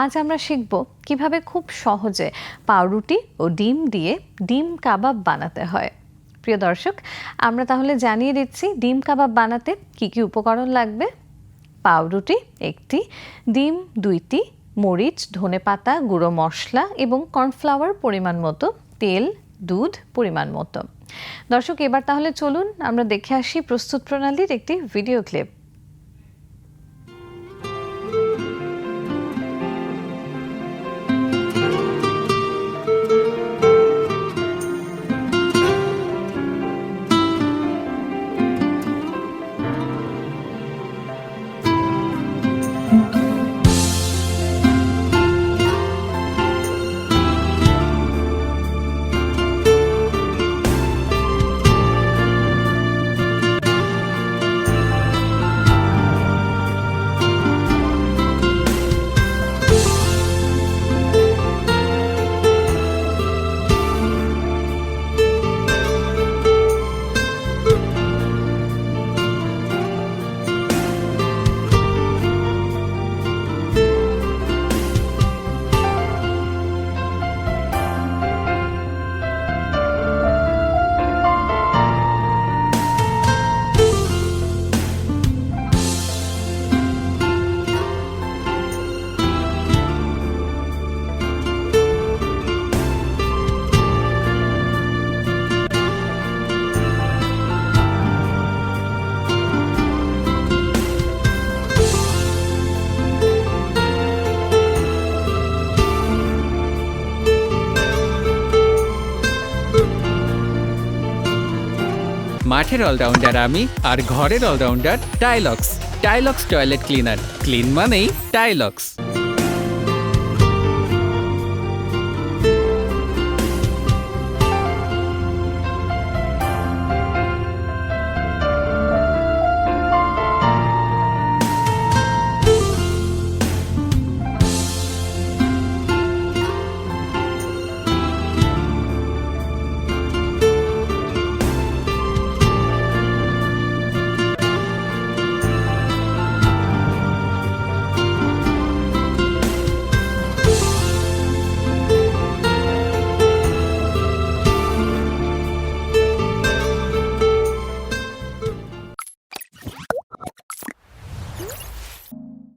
আজ আমরা শিখব কীভাবে খুব সহজে পাউরুটি ও ডিম দিয়ে ডিম কাবাব বানাতে হয়। প্রিয় দর্শক, আমরা তাহলে জানিয়ে দিচ্ছি ডিম কাবাব বানাতে কি কি উপকরণ লাগবে। পাউরুটি একটি, ডিম দুইটি, মরিচ ধনেপাতা গুঁড়ো মশলা এবং কর্নফ্লাওয়ার পরিমাণ মতো, তেল, দুধ পরিমাণ মতো। দর্শক, এবার তাহলে চলুন আমরা দেখে আসি প্রস্তুত প্রণালীর একটি ভিডিও ক্লিপ। মাঠের অলরাউন্ডার আমি আর ঘরের allrounder Tylox. Tylox toilet cleaner. Clean মানেই টাইলক্স।